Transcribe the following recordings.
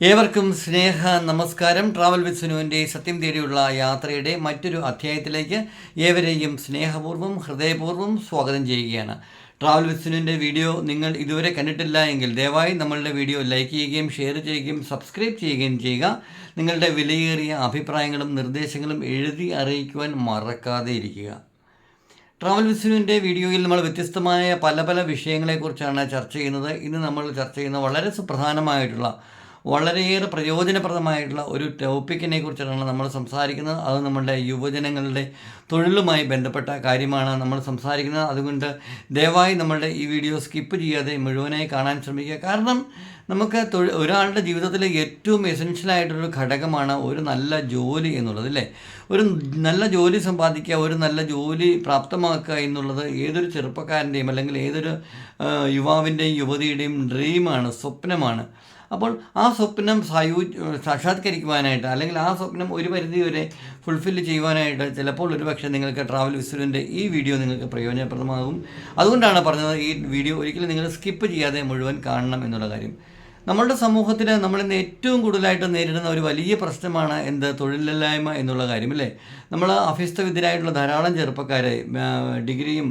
ഏവർക്കും സ്നേഹ നമസ്കാരം. Travel with സുനുവിന്റെ സത്യം തേടിയുള്ള യാത്രയുടെ മറ്റൊരു അധ്യായത്തിലേക്ക് ഏവരെയും സ്നേഹപൂർവം ഹൃദയപൂർവം സ്വാഗതം ചെയ്യുകയാണ്. ട്രാവൽ വിത്ത് സുനുവിന്റെ വീഡിയോ നിങ്ങൾ ഇതുവരെ കണ്ടിട്ടില്ല എങ്കിൽ ദയവായി നമ്മളുടെ വീഡിയോ ലൈക്ക് ചെയ്യുകയും ഷെയർ ചെയ്യുകയും സബ്സ്ക്രൈബ് ചെയ്യുകയും ചെയ്യുക. നിങ്ങളുടെ വിലയേറിയ അഭിപ്രായങ്ങളും നിർദ്ദേശങ്ങളും എഴുതി അറിയിക്കുവാൻ മറക്കാതെ ഇരിക്കുക. ട്രാവൽ വിസുവിന്റെ വീഡിയോയിൽ നമ്മൾ വ്യത്യസ്തമായ പല പല വിഷയങ്ങളെക്കുറിച്ചാണ് ചർച്ച ചെയ്യുന്നത്. ഇന്ന് നമ്മൾ ചർച്ച ചെയ്യുന്ന വളരെ സുപ്രധാനമായിട്ടുള്ള വളരെയേറെ പ്രയോജനപ്രദമായിട്ടുള്ള ഒരു ടോപ്പിക്കിനെ കുറിച്ചാണ് നമ്മൾ സംസാരിക്കുന്നത്. അത് നമ്മളുടെ യുവജനങ്ങളുടെ തൊഴിലുമായി ബന്ധപ്പെട്ട കാര്യമാണ് നമ്മൾ സംസാരിക്കുന്നത്. അതുകൊണ്ട് ദയവായി നമ്മളുടെ ഈ വീഡിയോ സ്കിപ്പ് ചെയ്യാതെ മുഴുവനായി കാണാൻ ശ്രമിക്കുക. കാരണം നമുക്ക് തൊഴിൽ ഒരാളുടെ ജീവിതത്തിലെ ഏറ്റവും എസെൻഷ്യലായിട്ടൊരു ഘടകമാണ് ഒരു നല്ല ജോലി എന്നുള്ളത് അല്ലേ? ഒരു നല്ല ജോലി സമ്പാദിക്കുക ഒരു നല്ല ജോലി പ്രാപ്തമാക്കുക എന്നുള്ളത് ഏതൊരു ചെറുപ്പക്കാരന്റെയും അല്ലെങ്കിൽ ഏതൊരു യുവാവിന്റെയും യുവതിയുടെയും ഡ്രീമാണ് സ്വപ്നമാണ്. അപ്പോൾ ആ സ്വപ്നം സായൂ സാക്ഷാത്കരിക്കുവാനായിട്ട് അല്ലെങ്കിൽ ആ സ്വപ്നം ഒരു പരിധി വരെ ഫുൾഫില്ല് ചെയ്യുവാനായിട്ട് ചിലപ്പോൾ ഒരുപക്ഷെ നിങ്ങൾക്ക് ട്രാവൽ വിസ്വലിന്റെ ഈ വീഡിയോ നിങ്ങൾക്ക് പ്രയോജനപ്രദമാകും. അതുകൊണ്ടാണ് പറഞ്ഞത് ഈ വീഡിയോ ഒരിക്കലും നിങ്ങൾ സ്കിപ്പ് ചെയ്യാതെ മുഴുവൻ കാണണം എന്നുള്ള കാര്യം. നമ്മളുടെ സമൂഹത്തിൽ നമ്മളിന്ന് ഏറ്റവും കൂടുതലായിട്ട് നേരിടുന്ന ഒരു വലിയ പ്രശ്നമാണ് എന്ത്? തൊഴിലില്ലായ്മ എന്നുള്ള കാര്യം അല്ലേ? നമ്മൾ അഭ്യസ്തവിദ്യരായിട്ടുള്ള ധാരാളം ചെറുപ്പക്കാരെ ഡിഗ്രിയും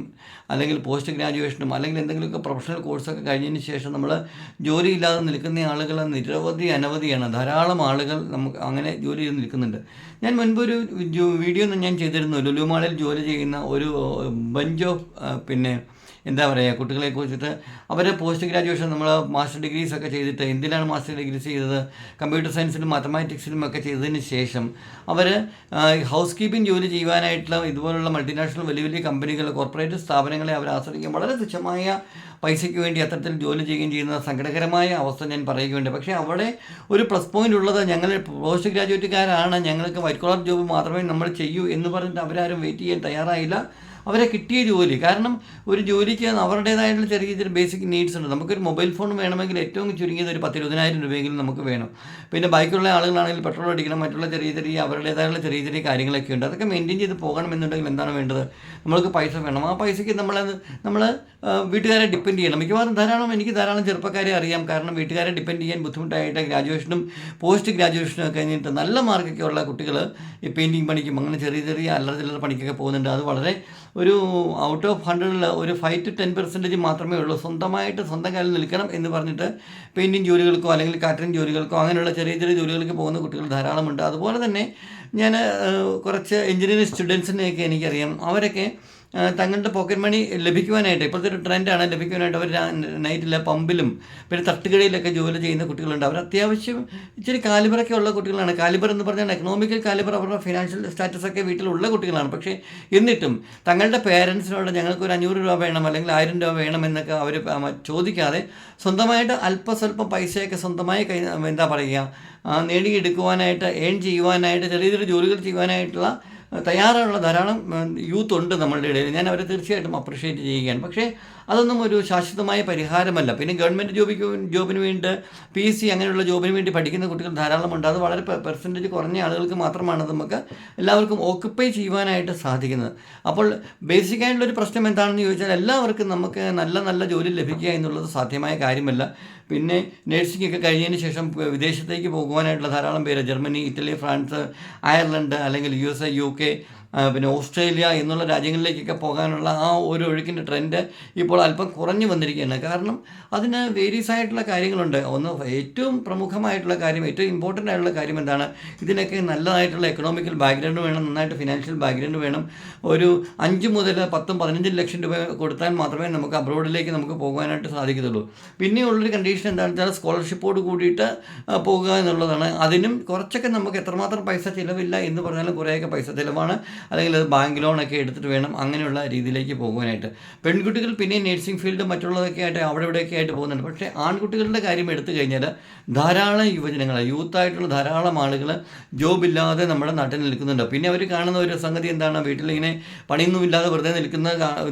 അല്ലെങ്കിൽ പോസ്റ്റ് ഗ്രാജുവേഷനും അല്ലെങ്കിൽ എന്തെങ്കിലുമൊക്കെ പ്രൊഫഷണൽ കോഴ്സൊക്കെ കഴിഞ്ഞതിന് ശേഷം നമ്മൾ ജോലിയില്ലാതെ നിൽക്കുന്ന ആളുകൾ നിരവധി അനവധിയാണ്. ധാരാളം ആളുകൾ നമുക്ക് അങ്ങനെ ജോലി ചെയ്ത് നിൽക്കുന്നുണ്ട്. ഞാൻ മുൻപൊരു വീഡിയോ ഞാൻ ചെയ്തിരുന്നു. ലുലുമാളിൽ ജോലി ചെയ്യുന്ന ഒരു ബഞ്ച് ഓഫ് പിന്നെ എന്താ പറയുക കുട്ടികളെ കുറിച്ചിട്ട് അവർ പോസ്റ്റ് ഗ്രാജുവേഷൻ നമ്മൾ മാസ്റ്റർ ഡിഗ്രീസ് ഒക്കെ ചെയ്തിട്ട് എന്തിനാണ് മാസ്റ്റർ ഡിഗ്രീസ് ചെയ്തത് കമ്പ്യൂട്ടർ സയൻസിലും മാത്തമാറ്റിക്സിലും ഒക്കെ ചെയ്തതിന് ശേഷം അവർ ഹൗസ് കീപ്പിംഗ് ജോലി ചെയ്യുവാനായിട്ടുള്ള ഇതുപോലുള്ള മൾട്ടിനാഷണൽ വലിയ വലിയ കമ്പനികൾ കോർപ്പറേറ്റ് സ്ഥാപനങ്ങളെ അവർ ആശ്രയിക്കും വളരെ തുച്ഛമായ പൈസയ്ക്ക് വേണ്ടി അത്തരത്തിൽ ജോലി ചെയ്യുകയും ചെയ്യുന്ന സങ്കടകരമായ അവസ്ഥ ഞാൻ പറയുകയുണ്ട്. പക്ഷേ അവിടെ ഒരു പ്ലസ് പോയിന്റ് ഉള്ളത് ഞങ്ങൾ പോസ്റ്റ് ഗ്രാജുവേറ്റുകാരാണ് ഞങ്ങൾക്ക് വൈറ്റ് കോളർ ജോബ് മാത്രമേ നമ്മൾ ചെയ്യൂ എന്ന് പറഞ്ഞിട്ട് അവരാരും വെയിറ്റ് ചെയ്യാൻ തയ്യാറായില്ല. അവരെ കിട്ടിയ ജോലി. കാരണം ഒരു ജോലിക്ക് അവരുടേതായിട്ടുള്ള ചെറിയ ചെറിയ ബേസിക് നീഡ്സ് ഉണ്ട്. നമുക്കൊരു മൊബൈൽ ഫോൺ വേണമെങ്കിൽ ഏറ്റവും ചുരുങ്ങിയത് ഒരു പത്തിരുപതിനായിരം രൂപയെങ്കിലും നമുക്ക് വേണം. പിന്നെ ബൈക്കുള്ള ആളുകളാണെങ്കിൽ പെട്രോൾ അടിക്കണം മറ്റുള്ള ചെറിയ ചെറിയ അവരുടേതായുള്ള ചെറിയ ചെറിയ കാര്യങ്ങളൊക്കെ ഉണ്ട് അതൊക്കെ മെയിന്റെയിൻ ചെയ്ത് പോകണമെന്നുണ്ടെങ്കിൽ എന്താണ് വേണ്ടത്? നമ്മൾക്ക് പൈസ വേണം. ആ പൈസയ്ക്ക് നമ്മൾ നമ്മൾ വീട്ടുകാരെ ഡിപ്പെൻഡ് ചെയ്യണം. മിക്കവാറും ധാരാളം എനിക്ക് ധാരാളം ചെറുപ്പക്കാരെ അറിയാം. കാരണം വീട്ടുകാരെ ഡിപ്പെൻഡ് ചെയ്യാൻ ബുദ്ധിമുട്ടായിട്ട് ഗ്രാജുവേഷനും പോസ്റ്റ് ഗ്രാജുവേഷനും ഒക്കെ കഴിഞ്ഞിട്ട് നല്ല മാർക്കൊക്കെ ഉള്ള കുട്ടികൾ ഈ പെയിന്റിങ് പണിക്കും അങ്ങനെ ചെറിയ ചെറിയ അല്ലറ ചില്ലറ പണിക്കൊക്കെ പോകുന്നുണ്ട്. അത് വളരെ ഒരു ഔട്ട് ഓഫ് ഹൺഡ്രഡിൽ ഒരു ഫൈവ് ടു ടെൻ പെർസെന്റേജ് മാത്രമേ ഉള്ളൂ. സ്വന്തമായിട്ട് സ്വന്തം കാലിൽ നിൽക്കണം എന്ന് പറഞ്ഞിട്ട് പെയിന്റിങ് ജോലികൾക്കോ അല്ലെങ്കിൽ കാറ്ററിംഗ് ജോലികൾക്കോ അങ്ങനെയുള്ള ചെറിയ ചെറിയ ജോലികൾക്ക് പോകുന്ന കുട്ടികൾ ധാരാളമുണ്ട്. അതുപോലെ തന്നെ ഞാൻ കുറച്ച് എഞ്ചിനീയറിംഗ് സ്റ്റുഡൻസിനെയൊക്കെ എനിക്കറിയാം. അവരൊക്കെ തങ്ങളുടെ പോക്കറ്റ് മണി ലഭിക്കുവാനായിട്ട് ഇപ്പോഴത്തെ ഒരു ട്രെൻഡാണ് ലഭിക്കുവാനായിട്ട് അവർ നൈറ്റിലെ പമ്പിലും പിന്നെ തട്ടുകടയിലൊക്കെ ജോലി ചെയ്യുന്ന കുട്ടികളുണ്ട്. അവർ അത്യാവശ്യം ഇച്ചിരി കാലിബറൊക്കെ ഉള്ള കുട്ടികളാണ്. കാലിബർ എന്ന് പറഞ്ഞാൽ എക്കണോമിക്കൽ കാലിബർ അവരുടെ ഫിനാൻഷ്യൽ സ്റ്റാറ്റസ് ഒക്കെ വീട്ടിലുള്ള കുട്ടികളാണ്. പക്ഷേ എന്നിട്ടും തങ്ങളുടെ പേരൻസിനോട് ഞങ്ങൾക്ക് ഒരു അഞ്ഞൂറ് രൂപ വേണം അല്ലെങ്കിൽ ആയിരം രൂപ വേണം എന്നൊക്കെ അവർ ചോദിക്കാതെ സ്വന്തമായിട്ട് അല്പസ്വല്പം പൈസയൊക്കെ സ്വന്തമായി കൈ എന്താ പറയുക നേടിയെടുക്കുവാനായിട്ട് ഏൺ ചെയ്യുവാനായിട്ട് ചെറിയ ചെറിയ ജോലികൾ ചെയ്യുവാനായിട്ടുള്ള തയ്യാറുള്ള ധാരാളം യൂത്ത് ഉണ്ട് നമ്മളുടെ ഇടയിൽ. ഞാൻ അവരെ തീർച്ചയായിട്ടും അപ്രിഷ്യേറ്റ് ചെയ്യുകയാണ്. പക്ഷേ അതൊന്നും ഒരു ശാശ്വതമായ പരിഹാരമല്ല. പിന്നെ ഗവൺമെന്റ് ജോബിക്ക് ജോബിന് വേണ്ടി പി സി അങ്ങനെയുള്ള ജോബിന് വേണ്ടി പഠിക്കുന്ന കുട്ടികൾ ധാരാളമുണ്ട് അത് വളരെ പെർസെന്റേജ് കുറഞ്ഞ ആളുകൾക്ക് മാത്രമാണ് നമുക്ക് എല്ലാവർക്കും ഓക്കുപ്പൈ ചെയ്യുവാനായിട്ട് സാധിക്കുന്നത്. അപ്പോൾ ബേസിക് ആയിട്ടുള്ള ഒരു പ്രശ്നം എന്താണെന്ന് ചോദിച്ചാൽ എല്ലാവർക്കും നമുക്ക് നല്ല നല്ല ജോലി ലഭിക്കുക എന്നുള്ളത് സാധ്യമായ കാര്യമല്ല. പിന്നെ നേഴ്സിംഗ് ഒക്കെ കഴിഞ്ഞതിന് ശേഷം വിദേശത്തേക്ക് പോകുവാനായിട്ടുള്ള ധാരാളം പേര് ജർമ്മനി ഇറ്റലി ഫ്രാൻസ് അയർലൻഡ് അല്ലെങ്കിൽ U S A U K പിന്നെ ഓസ്ട്രേലിയ എന്നുള്ള രാജ്യങ്ങളിലേക്കൊക്കെ പോകാനുള്ള ആ ഒരു ഒഴുക്കിന്റെ ട്രെൻഡ് ഇപ്പോൾ അല്പം കുറഞ്ഞു വന്നിരിക്കുകയാണ്. കാരണം അതിന് വേരിയസ് ആയിട്ടുള്ള കാര്യങ്ങളുണ്ട്. ഒന്ന് ഏറ്റവും പ്രമുഖമായിട്ടുള്ള കാര്യം ഏറ്റവും ഇമ്പോർട്ടന്റ് ആയിട്ടുള്ള കാര്യം എന്താണ്? ഇതിനൊക്കെ നല്ലതായിട്ടുള്ള എക്കണോമിക്കൽ ബാക്ക്ഗ്രൗണ്ട് വേണം നന്നായിട്ട് ഫിനാൻഷ്യൽ ബാക്ക്ഗ്രൗണ്ട് വേണം. ഒരു അഞ്ച് മുതൽ പത്തും പതിനഞ്ചും ലക്ഷം രൂപ കൊടുത്താൽ മാത്രമേ നമുക്ക് അബ്രോഡിലേക്ക് നമുക്ക് പോകാനായിട്ട് സാധിക്കത്തുള്ളൂ. പിന്നെയുള്ളൊരു കണ്ടീഷൻ എന്താണെന്ന് വെച്ചാൽ സ്കോളർഷിപ്പോട് കൂടിയിട്ട് പോകുക എന്നുള്ളതാണ്. അതിനും കുറച്ചൊക്കെ നമുക്ക് എത്രമാത്രം പൈസ ചിലവില്ല എന്ന് പറഞ്ഞാലും കുറേയൊക്കെ പൈസ ചിലവാണ്. അല്ലെങ്കിൽ അത് ബാങ്ക് ലോണൊക്കെ എടുത്തിട്ട് വേണം അങ്ങനെയുള്ള രീതിയിലേക്ക് പോകുവാനായിട്ട്. പെൺകുട്ടികൾ പിന്നെ നേഴ്സിംഗ് ഫീൽഡ് മറ്റുള്ളതൊക്കെ ആയിട്ട് അവിടെ ഇവിടെയൊക്കെ ആയിട്ട് പോകുന്നുണ്ട്. പക്ഷേ ആൺകുട്ടികളുടെ കാര്യം എടുത്തു കഴിഞ്ഞാൽ ധാരാളം യുവജനങ്ങൾ യൂത്തായിട്ടുള്ള ധാരാളം ആളുകൾ ജോബില്ലാതെ നമ്മുടെ നാട്ടിൽ നിൽക്കുന്നുണ്ട്. പിന്നെ അവർ കാണുന്ന ഒരു സംഗതി എന്താണ്? വീട്ടിലിങ്ങനെ പണിയൊന്നുമില്ലാതെ വെറുതെ നിൽക്കുന്ന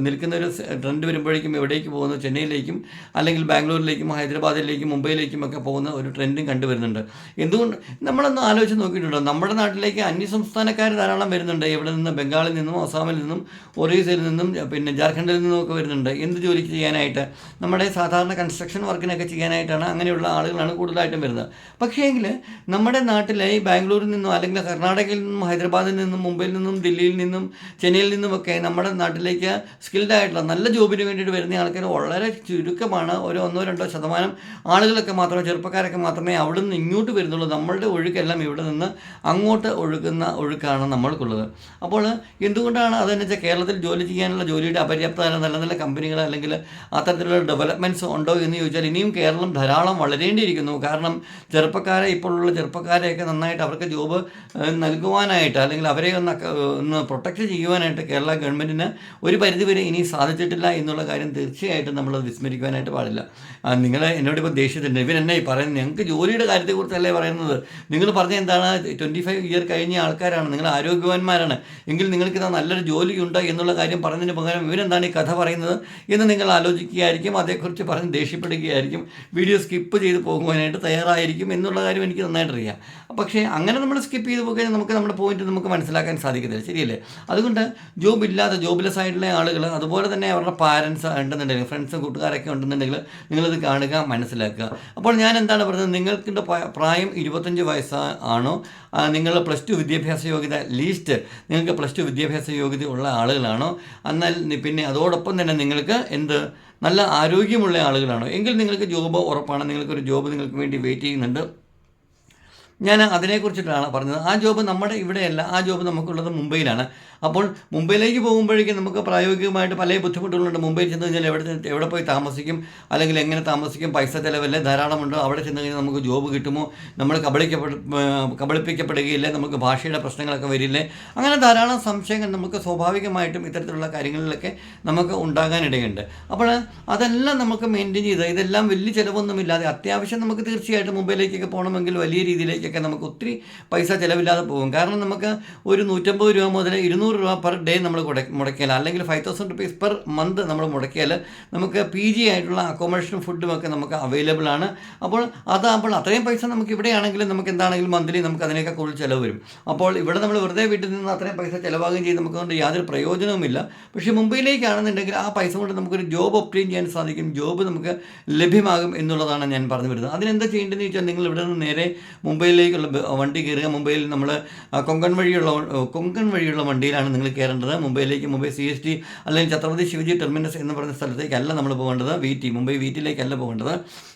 നിൽക്കുന്ന ഒരു ട്രെൻഡ് വരുമ്പോഴേക്കും എവിടേക്ക് പോകുന്നു? ചെന്നൈയിലേക്കും അല്ലെങ്കിൽ ബാംഗ്ലൂരിലേക്കും ഹൈദരാബാദിലേക്കും മുംബൈയിലേക്കും ഒക്കെ പോകുന്ന ഒരു ട്രെൻഡും കണ്ടുവരുന്നുണ്ട് എന്തുകൊണ്ട് നമ്മളൊന്ന് ആലോചിച്ച് നോക്കിയിട്ടുണ്ടോ? നമ്മുടെ നാട്ടിലേക്ക് അന്യസംസ്ഥാനക്കാർ ധാരാളം വരുന്നുണ്ട്. എവിടെ നിന്ന് ബംഗാളിൽ നിന്നും അസാമിൽ നിന്നും ഒറീസയിൽ നിന്നും പിന്നെ ജാർഖണ്ഡിൽ നിന്നും ഒക്കെ വരുന്നുണ്ട്. എന്ത് ജോലിക്ക് ചെയ്യാനായിട്ട്? നമ്മുടെ സാധാരണ കൺസ്ട്രക്ഷൻ വർക്കിനൊക്കെ ചെയ്യാനായിട്ടാണ് അങ്ങനെയുള്ള ആളുകളാണ് കൂടുതലായിട്ടും വരുന്നത്. പക്ഷേ എങ്കിൽ നമ്മുടെ നാട്ടിലെ ഈ ബാംഗ്ലൂരിൽ നിന്നും അല്ലെങ്കിൽ കർണാടകയിൽ നിന്നും ഹൈദരാബാദിൽ നിന്നും മുംബൈയിൽ നിന്നും ദില്ലിയിൽ നിന്നും ചെന്നൈയിൽ നിന്നുമൊക്കെ നമ്മുടെ നാട്ടിലേക്ക് സ്കിൽഡ് ആയിട്ടുള്ള നല്ല ജോബിന് വേണ്ടിയിട്ട് വരുന്ന ആൾക്കാർ വളരെ ചുരുക്കമാണ്. ഒരു ഒന്നോ രണ്ടോ ശതമാനം ആളുകളൊക്കെ മാത്രമേ ചെറുപ്പക്കാരൊക്കെ മാത്രമേ അവിടെ നിന്ന് ഇങ്ങോട്ട് വരുന്നുള്ളൂ. നമ്മളുടെ ഒഴുക്കെല്ലാം ഇവിടെ നിന്ന് അങ്ങോട്ട് ഒഴുകുന്ന ഒഴുക്കാണ് നമ്മൾക്കുള്ളത്. അപ്പോൾ എന്തുകൊണ്ടാണ് അതെന്ന് വെച്ചാൽ കേരളത്തിൽ ജോലി ചെയ്യാനുള്ള ജോലിയുടെ അപര്യാപ്തത നല്ല നല്ല കമ്പനികൾ അല്ലെങ്കിൽ അത്തരത്തിലുള്ള ഡെവലപ്മെന്റ്സ് ഉണ്ടോ എന്ന് ചോദിച്ചാൽ ഇനിയും കേരളം ധാരാളം വളരേണ്ടിയിരിക്കുന്നു. കാരണം ചെറുപ്പക്കാരെ ഇപ്പോഴുള്ള ചെറുപ്പക്കാരെയൊക്കെ നന്നായിട്ട് അവർക്ക് ജോബ് നൽകുവാനായിട്ട് അല്ലെങ്കിൽ അവരെ ഒന്ന് ഒന്ന് പ്രൊട്ടക്റ്റ് ചെയ്യുവാനായിട്ട് കേരള ഗവൺമെന്റിന് ഒരു പരിധിവരെ ഇനി സാധിച്ചിട്ടില്ല എന്നുള്ള കാര്യം തീർച്ചയായിട്ടും നമ്മൾ വിസ്മരിക്കുവാനായിട്ട് പാടില്ല. നിങ്ങൾ എന്നോട് ഇപ്പോൾ ദേഷ്യത്തിന്റെ ഇവരെന്നെ പറയുന്നത്? ഞങ്ങൾക്ക് ജോലിയുടെ കാര്യത്തെക്കുറിച്ചല്ലേ പറയുന്നത്? നിങ്ങൾ പറഞ്ഞ എന്താണ്? ട്വന്റി ഫൈവ് ഇയർ കഴിഞ്ഞ ആൾക്കാരാണ് നിങ്ങൾ ആരോഗ്യവാന്മാരാണ്. എങ്കിൽ നിങ്ങൾക്ക് ഇതാ നല്ലൊരു ജോലിയുണ്ട് എന്നുള്ള കാര്യം പറഞ്ഞതിന് പകരം ഇവരെന്താണ് ഈ കഥ പറയുന്നത് എന്ന് നിങ്ങൾ ആലോചിക്കുകയായിരിക്കും. അതേക്കുറിച്ച് പറഞ്ഞ് ദേഷ്യപ്പെടുകയായിരിക്കും. വീഡിയോ സ്കിപ്പ് ചെയ്ത് പോകുവാനായിട്ട് തയ്യാറായിരിക്കും എന്നുള്ള കാര്യം എനിക്ക് നന്നായിട്ട് അറിയാം പക്ഷേ അങ്ങനെ നമ്മൾ സ്കിപ്പ് ചെയ്ത് പോകാൻ നമുക്ക് നമ്മുടെ പോയിന്റ് നമുക്ക് മനസ്സിലാക്കാൻ സാധിക്കത്തില്ല. ശരിയല്ലേ? അതുകൊണ്ട് ജോബ് ഇല്ലാത്ത ജോബ്ലെസ് ആയിട്ടുള്ള ആളുകൾ അതുപോലെ തന്നെ അവരുടെ പാരൻസ് ഉണ്ടെന്നുണ്ടെങ്കിൽ ഫ്രണ്ട്സും കൂട്ടുകാരൊക്കെ ഉണ്ടെന്നുണ്ടെങ്കിൽ നിങ്ങളിത് കാണുക മനസ്സിലാക്കുക. അപ്പോൾ ഞാൻ എന്താണ് പറയുന്നത് നിങ്ങൾക്ക് പ്രായം ഇരുപത്തഞ്ച് വയസ്സാണോ നിങ്ങൾ പ്ലസ് ടു വിദ്യാഭ്യാസ യോഗ്യത ലീസ്റ്റ് നിങ്ങൾക്ക് പ്ലസ് ടു വിദ്യാഭ്യാസ യോഗ്യത ഉള്ള ആളുകളാണോ? എന്നാൽ പിന്നെ അതോടൊപ്പം തന്നെ നിങ്ങൾക്ക് എന്ത് നല്ല ആരോഗ്യമുള്ള ആളുകളാണോ? എങ്കിൽ നിങ്ങൾക്ക് ജോബ് ഉറപ്പാണ്. നിങ്ങൾക്കൊരു ജോബ് നിങ്ങൾക്ക് വേണ്ടി വെയിറ്റ് ചെയ്യുന്നുണ്ട്. ഞാൻ അതിനെക്കുറിച്ചിട്ടാണ് പറഞ്ഞത്. ആ ജോബ് നമ്മുടെ ഇവിടെയല്ല. ആ ജോബ് നമുക്കുള്ളത് മുംബൈയിലാണ്. അപ്പോൾ മുംബൈയിലേക്ക് പോകുമ്പോഴേക്കും നമുക്ക് പ്രായോഗികമായിട്ട് പല ബുദ്ധിമുട്ടുകളുണ്ട്. മുംബൈയിൽ ചെന്ന് കഴിഞ്ഞാൽ എവിടെ എവിടെ പോയി താമസിക്കും? അല്ലെങ്കിൽ എങ്ങനെ താമസിക്കും? പൈസ ചിലവല്ലേ ധാരാളമുണ്ട് അവിടെ ചെന്ന് കഴിഞ്ഞാൽ നമുക്ക് ജോബ് കിട്ടുമോ? നമ്മൾ കബളിക്കപ്പെടു കബളിപ്പിക്കപ്പെടുകയില്ലേ. നമുക്ക് ഭാഷയുടെ പ്രശ്നങ്ങളൊക്കെ വരില്ലേ? അങ്ങനെ ധാരാളം സംശയങ്ങൾ നമുക്ക് സ്വാഭാവികമായിട്ടും ഇത്തരത്തിലുള്ള കാര്യങ്ങളിലൊക്കെ നമുക്ക് ഉണ്ടാകാനിടയുണ്ട്. അപ്പോൾ അതെല്ലാം നമുക്ക് മെയിന്റെയിൻ ചെയ്ത് ഇതെല്ലാം വലിയ ചിലവൊന്നുമില്ലാതെ അത്യാവശ്യം നമുക്ക് തീർച്ചയായിട്ടും മുംബൈയിലേക്കൊക്കെ പോകണമെങ്കിൽ വലിയ രീതിയിലേക്കൊക്കെ നമുക്ക് ഒത്തിരി പൈസ ചിലവില്ലാതെ പോകും. കാരണം നമുക്ക് ഒരു നൂറ്റമ്പത് രൂപ മുതൽ ഇരുന്നൂറ് രൂപ പെർ ഡേ നമ്മൾ മുടക്കിയാൽ അല്ലെങ്കിൽ five thousand rupees per month നമ്മൾ മുടക്കിയാൽ നമുക്ക് പി ജി ആയിട്ടുള്ള അക്കോമഡേഷനും ഫുഡും ഒക്കെ നമുക്ക് അവൈലബിൾ ആണ്. അപ്പോൾ അതാകുമ്പോൾ അത്രയും പൈസ നമുക്ക് ഇവിടെയാണെങ്കിലും നമുക്ക് എന്താണെങ്കിലും മന്ത്ലി നമുക്ക് അതിനേക്കാൾ കൂടുതൽ ചിലവ് വരും. അപ്പോൾ ഇവിടെ നമ്മൾ വെറുതെ വീട്ടിൽ നിന്ന് അത്രയും പൈസ ചിലവാകുകയും ചെയ്ത് നമുക്ക് കൊണ്ട് യാതൊരു പ്രയോജനവുമില്ല. പക്ഷേ മുംബൈയിലേക്കാണെന്നുണ്ടെങ്കിൽ ആ പൈസ കൊണ്ട് നമുക്കൊരു ജോബ് ഒപ്റ്റെയിൻ ചെയ്യാൻ സാധിക്കും. ജോബ് നമുക്ക് ലഭ്യമാകും എന്നുള്ളതാണ് ഞാൻ പറഞ്ഞു വരുന്നത്. അതിനെന്താ ചെയ്യേണ്ടതെന്ന് ചോദിച്ചാൽ നിങ്ങൾ ഇവിടെ നിന്ന് നേരെ മുംബൈയിലേക്കുള്ള വണ്ടി കയറുക. മുംബൈയിൽ നമ്മൾ കൊങ്കൺ വഴിയുള്ള കൊങ്കൺ വഴിയുള്ള വണ്ടിയിലാണ് നിങ്ങൾ കയറേണ്ടത്. മുംബൈയിലേക്ക് മുംബൈ സി എസ് ടി അല്ലെങ്കിൽ ഛത്രപതി ശിവജി ടെർമിനസ് എന്ന് പറഞ്ഞ സ്ഥലത്തേക്കല്ല നമ്മൾ പോകേണ്ടത്. വി ടി മുംബൈ വീട്ടിലേക്കല്ല പോകേണ്ടത്.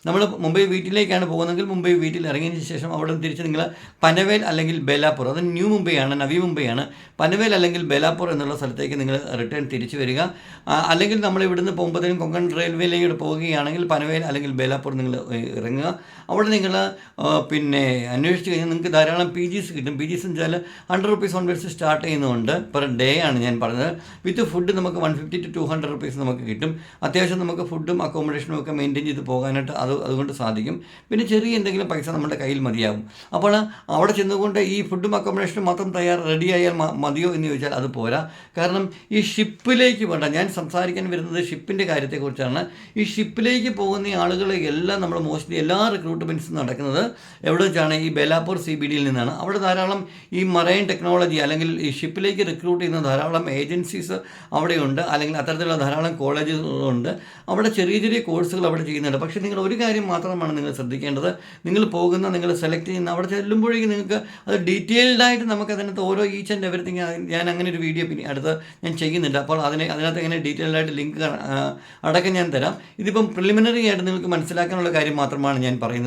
നമ്മൾ മുംബൈ വീട്ടിലേക്കാണ് പോകുന്നതെങ്കിൽ മുംബൈ വീട്ടിൽ ഇറങ്ങിയതിന് ശേഷം അവിടെ തിരിച്ച് നിങ്ങൾ പനവേൽ അല്ലെങ്കിൽ ബേലാപ്പൂർ അത് ന്യൂ മുംബൈയാണ് നവി മുംബൈയാണ്. പനവേൽ അല്ലെങ്കിൽ ബേലാപ്പൂർ എന്നുള്ള സ്ഥലത്തേക്ക് നിങ്ങൾ റിട്ടേൺ തിരിച്ചു വരിക. അല്ലെങ്കിൽ നമ്മൾ ഇവിടുന്ന് പോകുമ്പോഴത്തേക്കും കൊങ്കൺ റെയിൽവേയിലേക്ക് പോവുകയാണെങ്കിൽ പനവേൽ അല്ലെങ്കിൽ ബേലാപ്പൂർ നിങ്ങൾ ഇറങ്ങുക. അവിടെ നിങ്ങൾ പിന്നെ അന്വേഷിച്ച് കഴിഞ്ഞാൽ നിങ്ങൾക്ക് ധാരാളം പി ജിസ് കിട്ടും. പി ജിസ് എന്ന് വെച്ചാൽ ഹൺഡ്രഡ് റുപ്പീസ് ഓൺവേഴ്സ് സ്റ്റാർട്ട് ചെയ്യുന്നുണ്ട് പെർ ഡേ ആണ് ഞാൻ പറഞ്ഞത്. വിത്ത് ഫുഡ് നമുക്ക് one fifty to two hundred rupees നമുക്ക് കിട്ടും. അത്യാവശ്യം നമുക്ക് ഫുഡും അക്കോമഡേഷനും ഒക്കെ മെയിന്റെയിൻ ചെയ്ത് പോകാനായിട്ട് അത് അതുകൊണ്ട് സാധിക്കും. പിന്നെ ചെറിയ എന്തെങ്കിലും പൈസ നമ്മുടെ കയ്യിൽ മതിയാകും അപ്പോൾ അവിടെ ചെന്നുകൊണ്ട് ഈ ഫുഡും അക്കോമഡേഷനും മാത്രം തയ്യാർ റെഡി ആയാൽ മതിയോ എന്ന് ചോദിച്ചാൽ അത് പോരാ. കാരണം ഈ ഷിപ്പിലേക്ക് വേണ്ട ഞാൻ സംസാരിക്കാൻ വരുന്നത് ഷിപ്പിന്റെ കാര്യത്തെക്കുറിച്ചാണ്. ഈ ഷിപ്പിലേക്ക് പോകുന്ന ആളുകളെ എല്ലാം നമ്മൾ മോസ്റ്റ്ലി എല്ലാ റിക്രൂട്ട്മെന്റ്സും നടക്കുന്നത്. എവിടെ വെച്ചാണ്? ഈ ബേലാപ്പൂർ സി ബി ഡിയിൽ നിന്നാണ്. അവിടെ ധാരാളം ഈ മറൈൻ ടെക്നോളജി അല്ലെങ്കിൽ ഈ ഷിപ്പിലേക്ക് റിക്രൂട്ട് ചെയ്യുന്ന ധാരാളം ഏജൻസീസ് അവിടെയുണ്ട്. അല്ലെങ്കിൽ അത്തരത്തിലുള്ള ധാരാളം കോളേജുകളുണ്ട് അവിടെ ചെറിയ ചെറിയ കോഴ്സുകൾ അവിടെ ചെയ്യുന്നുണ്ട്. പക്ഷേ നിങ്ങൾ ഒരു കാര്യം മാത്രമാണ് നിങ്ങൾ ശ്രദ്ധിക്കേണ്ടത്. നിങ്ങൾ പോകുന്ന നിങ്ങൾ സെലക്ട് ചെയ്യുന്ന അവിടെ ചെല്ലുമ്പോഴേക്കും നിങ്ങൾക്ക് അത് ഡീറ്റെയിൽഡായിട്ട് നമുക്ക് അതിനകത്ത് ഓരോ ഈച്ച് ആൻഡ് എവറിത്തിങ് ഞാൻ അങ്ങനെ ഒരു വീഡിയോ പിന്നെ അടുത്ത് ഞാൻ ചെയ്യുന്നുണ്ട്. അപ്പോൾ അതിനെ അതിനകത്ത് എങ്ങനെ ഡീറ്റെയിൽഡായിട്ട് ലിങ്ക് അടക്കം ഞാൻ തരാം. ഇതിപ്പം പ്രിലിമിനറി ആയിട്ട് നിങ്ങൾക്ക് മനസ്സിലാക്കാനുള്ള കാര്യം മാത്രമാണ് ഞാൻ പറയുന്നത്.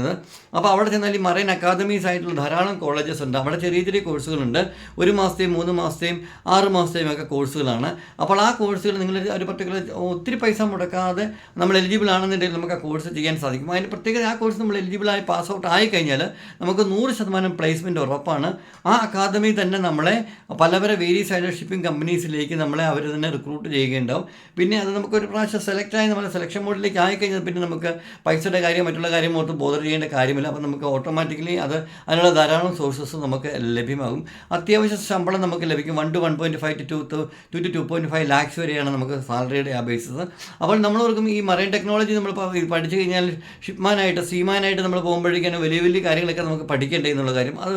അപ്പോൾ അവിടെ ചെന്നാൽ ഈ മറൈൻ അക്കാദമീസ് ആയിട്ടുള്ള ധാരാളം കോളേജസ് ഉണ്ട്. അവിടെ ചെറിയ ചെറിയ കോഴ്സുകളുണ്ട്. ഒരു മാസത്തെയും മൂന്ന് മാസത്തെയും ആറ് മാസത്തെയും ഒക്കെ കോഴ്സുകളാണ്. അപ്പോൾ ആ കോഴ്സുകൾ നിങ്ങൾ ഒരു പർട്ടിക്കുലർ ഒത്തിരി പൈസ മുടക്കാതെ നമ്മൾ എലിജിബിൾ ആണെന്നുണ്ടെങ്കിൽ നമുക്ക് ആ കോഴ്സ് ചെയ്യാൻ സാധിക്കും. അതിന് പ്രത്യേകത ആ കോഴ്സ് നമ്മൾ എലിജിബിൾ ആയി പാസ് ഔട്ട് ആയി കഴിഞ്ഞാൽ നമുക്ക് നൂറ് ശതമാനം പ്ലേസ്മെന്റ് ഉറപ്പാണ്. ആ അക്കാദമി തന്നെ നമ്മളെ പല പല വേരിയസ് ആയിട്ടുള്ള ഷിപ്പിംഗ് കമ്പനീസിലേക്ക് നമ്മളെ അവർ തന്നെ റിക്രൂട്ട് ചെയ്യുകയുണ്ടാവും. പിന്നെ അത് നമുക്ക് ഒരു പ്രാവശ്യം സെലക്ട് ആയി നമ്മൾ സെലക്ഷൻ മോഡിലേക്ക് ആയിക്കഴിഞ്ഞാൽ പിന്നെ നമുക്ക് പൈസയുടെ കാര്യം മറ്റുള്ള കാര്യം ഓർത്ത് ബോധർ ചെയ്യേണ്ട കാര്യമില്ല. അപ്പോൾ നമുക്ക് ഓട്ടോമാറ്റിക്കലി അത് അതിനുള്ള ധാരാളം സോഴ്സസ് നമുക്ക് ലഭ്യമാകും. അത്യാവശ്യ ശമ്പളം നമുക്ക് ലഭിക്കും. One to one point five two to two to two point five lakhs വരെയാണ് നമുക്ക് സാലറിയുടെ ആ ബേസിസ് അപ്പോൾ നമ്മൾ ഓർക്കും ഈ മറൈൻ ടെക്നോളജി നമ്മൾ പഠിച്ചു കഴിഞ്ഞാൽ ഷിപ്പ്മാനായിട്ട് സീമാനായിട്ട് നമ്മൾ പോകുമ്പോഴേക്കാണ് വലിയ വലിയ കാര്യങ്ങളൊക്കെ നമുക്ക് പഠിക്കേണ്ടേ എന്നുള്ള കാര്യം. അത്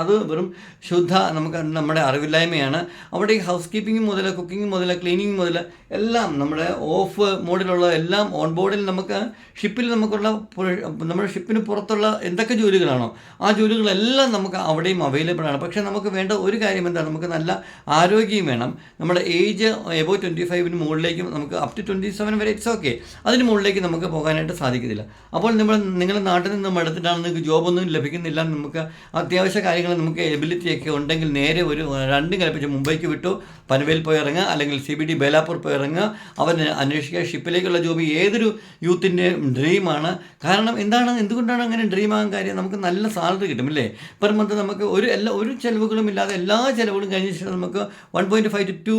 അത് വെറും ശുദ്ധ നമുക്ക് നമ്മുടെ അറിവില്ലായ്മയാണ്. അവിടെ ഈ ഹൗസ് കീപ്പിംഗ് മുതൽ കുക്കിംഗ് മുതൽ ക്ലീനിങ് മുതൽ എല്ലാം നമ്മുടെ ഓഫ് മോഡിലുള്ള എല്ലാം ഓൺ ബോർഡിൽ നമുക്ക് ഷിപ്പിൽ നമുക്കുള്ള നമ്മുടെ നമ്മുടെ ഷിപ്പിന് പുറത്തുള്ള എന്തൊക്കെ ജോലികളാണോ ആ ജോലികളെല്ലാം നമുക്ക് അവിടെയും അവൈലബിൾ ആണ്. പക്ഷേ നമുക്ക് വേണ്ട ഒരു കാര്യം എന്താണ് നമുക്ക് നല്ല ആരോഗ്യം വേണം. നമ്മുടെ ഏജ് എബോ ട്വന്റി ഫൈവിന് മുകളിലേക്ക് നമുക്ക് അപ് ടു ട്വന്റി സെവൻ വരെ ഇറ്റ്സ് ഓക്കെ അതിന് മുകളിലേക്ക് നമുക്ക് പോകാനായിട്ട് സാധിക്കത്തില്ല. അപ്പോൾ നിങ്ങൾ നിങ്ങളുടെ നാട്ടിൽ നിന്ന് മടുത്തിട്ടാണ് നിങ്ങൾക്ക് ജോബൊന്നും ലഭിക്കുന്നില്ല നമുക്ക് അത്യാവശ്യ കാര്യങ്ങൾ നമുക്ക് എബിലിറ്റിയൊക്കെ ഉണ്ടെങ്കിൽ നേരെ ഒരു രണ്ടും കൽപ്പിച്ച് മുംബൈക്ക് വിട്ടു പനവേൽ പോയി ഇറങ്ങുക അല്ലെങ്കിൽ സി ബി ഡി ബേലാപ്പൂർ പോയി ഇറങ്ങുക. അവൻ അന്വേഷിക്കുക. ഷിപ്പിലേക്കുള്ള ജോബ് ഏതൊരു യൂത്തിന്റെ ഡ്രീമാണ് കാരണം എന്താണ്? എന്തുകൊണ്ടാണ് അങ്ങനെ ഡ്രീം ആകാൻ കാര്യം? നമുക്ക് നല്ല സാലറി കിട്ടും അല്ലേ? പെർ മന്ത് നമുക്ക് ഒരു എല്ലാ ഒരു ചിലവുകളും ഇല്ലാതെ എല്ലാ ചിലവുകളും കഴിഞ്ഞ ശേഷം നമുക്ക് one point five to two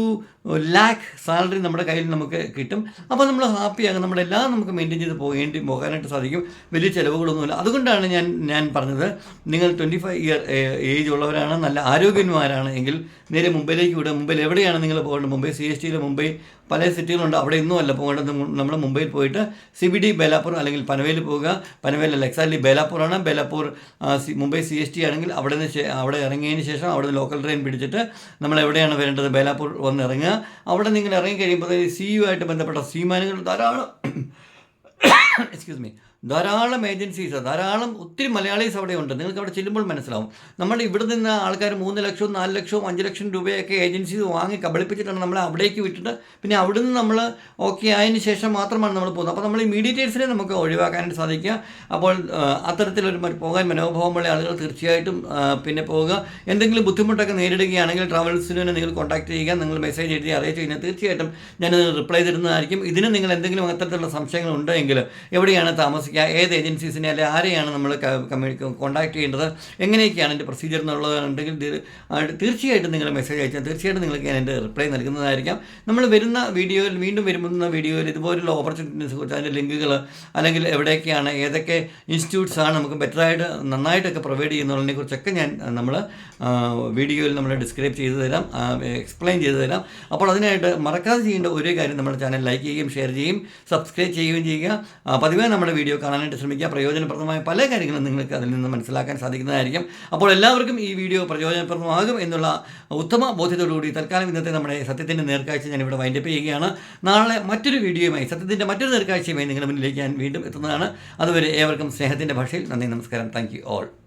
lakh salary നമ്മുടെ കയ്യിൽ നമുക്ക് കിട്ടും. അപ്പോൾ നമ്മൾ ഹാപ്പിയാകും നമ്മുടെ എല്ലാം നമുക്ക് മെയിന്റെയിൻ ചെയ്ത് പോകേണ്ടി പോകാനായിട്ട് സാധിക്കും. വലിയ ചിലവുകളൊന്നുമില്ല. അതുകൊണ്ടാണ് ഞാൻ ഞാൻ പറഞ്ഞത് നിങ്ങൾ ട്വന്റി ഫൈവ് ഇയർ ഏജ് ഉള്ളവരാണ് നല്ല ആരോഗ്യന്മാരാണ് എങ്കിൽ നേരെ മുംബൈയിലേക്ക് വിടുക. മുംബൈയിൽ എവിടെയാണ് നിങ്ങൾ പോകേണ്ടത്? മുംബൈ സി എസ് ടിയിൽ മുംബൈ പല സിറ്റികളുണ്ട്. അവിടെ ഇന്നും അല്ല. പോകേണ്ടത് നമ്മൾ മുംബൈയിൽ പോയിട്ട് സി ബി ഡി ബേലാപ്പൂർ അല്ലെങ്കിൽ പനവേൽ പോവുക. പനവേൽ അല്ല exactly ബേലാപ്പൂറാണ് Belapur Mumbai C S T ആണെങ്കിൽ അവിടെ നിന്ന് അവിടെ ഇറങ്ങിയതിന് ശേഷം അവിടെ നിന്ന് ലോക്കൽ ട്രെയിൻ പിടിച്ചിട്ട് നമ്മൾ എവിടെയാണ് വരേണ്ടത്? ബേലാപ്പൂർ വന്ന് ഇറങ്ങുക. അവിടെ നിങ്ങൾ ഇറങ്ങി കഴിയുമ്പോൾ സി യു ആയിട്ട് ബന്ധപ്പെട്ട സീമാനുകൾ ധാരാളം. എക്സ്ക്യൂസ് മീ ധാരാളം ഏജൻസീസ് ധാരാളം ഒത്തിരി മലയാളീസ് അവിടെ ഉണ്ട് നിങ്ങൾക്ക് അവിടെ ചെല്ലുമ്പോൾ മനസ്സിലാവും. നമ്മൾ ഇവിടെ നിന്ന് ആൾക്കാർ മൂന്ന് ലക്ഷവും നാല് ലക്ഷവും അഞ്ച് ലക്ഷം രൂപയൊക്കെ ഏജൻസീസ് വാങ്ങി കബളിപ്പിച്ചിട്ടാണ് നമ്മളെ അവിടേക്ക് വിട്ടിട്ട് പിന്നെ അവിടുന്ന് നമ്മൾ ഓക്കെ ആയതിനു ശേഷം മാത്രമാണ് നമ്മൾ പോകുന്നത്. അപ്പോൾ നമ്മൾ ഈ മീഡിയേറ്റേഴ്സിനെ നമുക്ക് ഒഴിവാക്കാനായിട്ട് സാധിക്കുക. അപ്പോൾ അത്തരത്തിലൊരു പോകാൻ മനോഭാവമുള്ള ആളുകൾ തീർച്ചയായിട്ടും പിന്നെ പോവുക. എന്തെങ്കിലും ബുദ്ധിമുട്ടൊക്കെ നേരിടുകയാണെങ്കിൽ ട്രാവൽസിനെ നിങ്ങൾ കോൺടാക്ട് ചെയ്യുക. നിങ്ങൾ മെസ്സേജ് എഴുതി അറിയിച്ചു കഴിഞ്ഞാൽ തീർച്ചയായിട്ടും ഞാനത് റിപ്ലൈ തരുന്നതായിരിക്കും. ഇതിന് നിങ്ങൾ എന്തെങ്കിലും അത്തരത്തിലുള്ള സംശയങ്ങൾ ഉണ്ടെങ്കിൽ എവിടെയാണ് താമസിക്കുക ഏത് ഏജൻസീസിനെ അല്ലെങ്കിൽ ആരെയാണ് നമ്മൾ കോൺടാക്ട് ചെയ്യേണ്ടത്? എങ്ങനെയൊക്കെയാണ് എന്റെ പ്രൊസീജിയർ എന്നുള്ളതുണ്ടെങ്കിൽ തീർ- തീർച്ചയായിട്ടും നിങ്ങൾ മെസ്സേജ് അയച്ചാൽ തീർച്ചയായിട്ടും നിങ്ങൾക്ക് ഞാൻ എന്റെ റിപ്ലൈ നൽകുന്നതായിരിക്കാം. നമ്മൾ വരുന്ന വീഡിയോയിൽ വീണ്ടും വരുന്ന വീഡിയോയിൽ ഇതുപോലുള്ള ഓപ്പർച്യൂണിറ്റീസിനെ കുറിച്ച് അതിന്റെ ലിങ്കുകൾ അല്ലെങ്കിൽ എവിടെയൊക്കെയാണ് ഏതൊക്കെ ഇൻസ്റ്റിറ്റ്യൂട്ട്സ് ആണ് നമുക്ക് ബെറ്ററായിട്ട് നന്നായിട്ടൊക്കെ പ്രൊവൈഡ് ചെയ്യുന്നതിനെ കുറിച്ചൊക്കെ ഞാൻ നമ്മൾ വീഡിയോയിൽ നമ്മൾ ഡിസ്ക്രൈബ് ചെയ്തു തരാം എക്സ്പ്ലെയിൻ ചെയ്തു തരാം. അപ്പോൾ അതിനായിട്ട് മറക്കാതെ ചെയ്യേണ്ട ഒരേ കാര്യം നമ്മുടെ ചാനൽ ലൈക്ക് ചെയ്യുകയും ഷെയർ ചെയ്യുകയും സബ്സ്ക്രൈബ് ചെയ്യുകയും ചെയ്യുക. പതിവേ നമ്മുടെ വീഡിയോ കാണാനായിട്ട് ശ്രമിക്കുക. പ്രയോജനപ്രദമായ പല കാര്യങ്ങളും നിങ്ങൾക്ക് അതിൽ നിന്ന് മനസ്സിലാക്കാൻ സാധിക്കുന്നതായിരിക്കും. അപ്പോൾ എല്ലാവർക്കും ഈ വീഡിയോ പ്രയോജനപ്രദമാകും എന്നുള്ള ഉത്തമ ബോധ്യത്തോടുകൂടി തൽക്കാലം ഇന്നത്തെ നമ്മുടെ സത്യത്തിന്റെ നേർക്കാഴ്ച ഞാൻ ഇവിടെ വൈൻഡപ്പ് ചെയ്യുകയാണ്. നാളെ മറ്റൊരു വീഡിയോയുമായി സത്യത്തിന്റെ മറ്റൊരു നേർക്കാഴ്ചയുമായി നിങ്ങളുടെ മുന്നിലേക്ക് ഞാൻ വീണ്ടും എത്തുന്നതാണ്. അതുവരെ ഏവർക്കും സ്നേഹത്തിന്റെ ഭാഷയിൽ നന്ദി നമസ്കാരം. Thank you all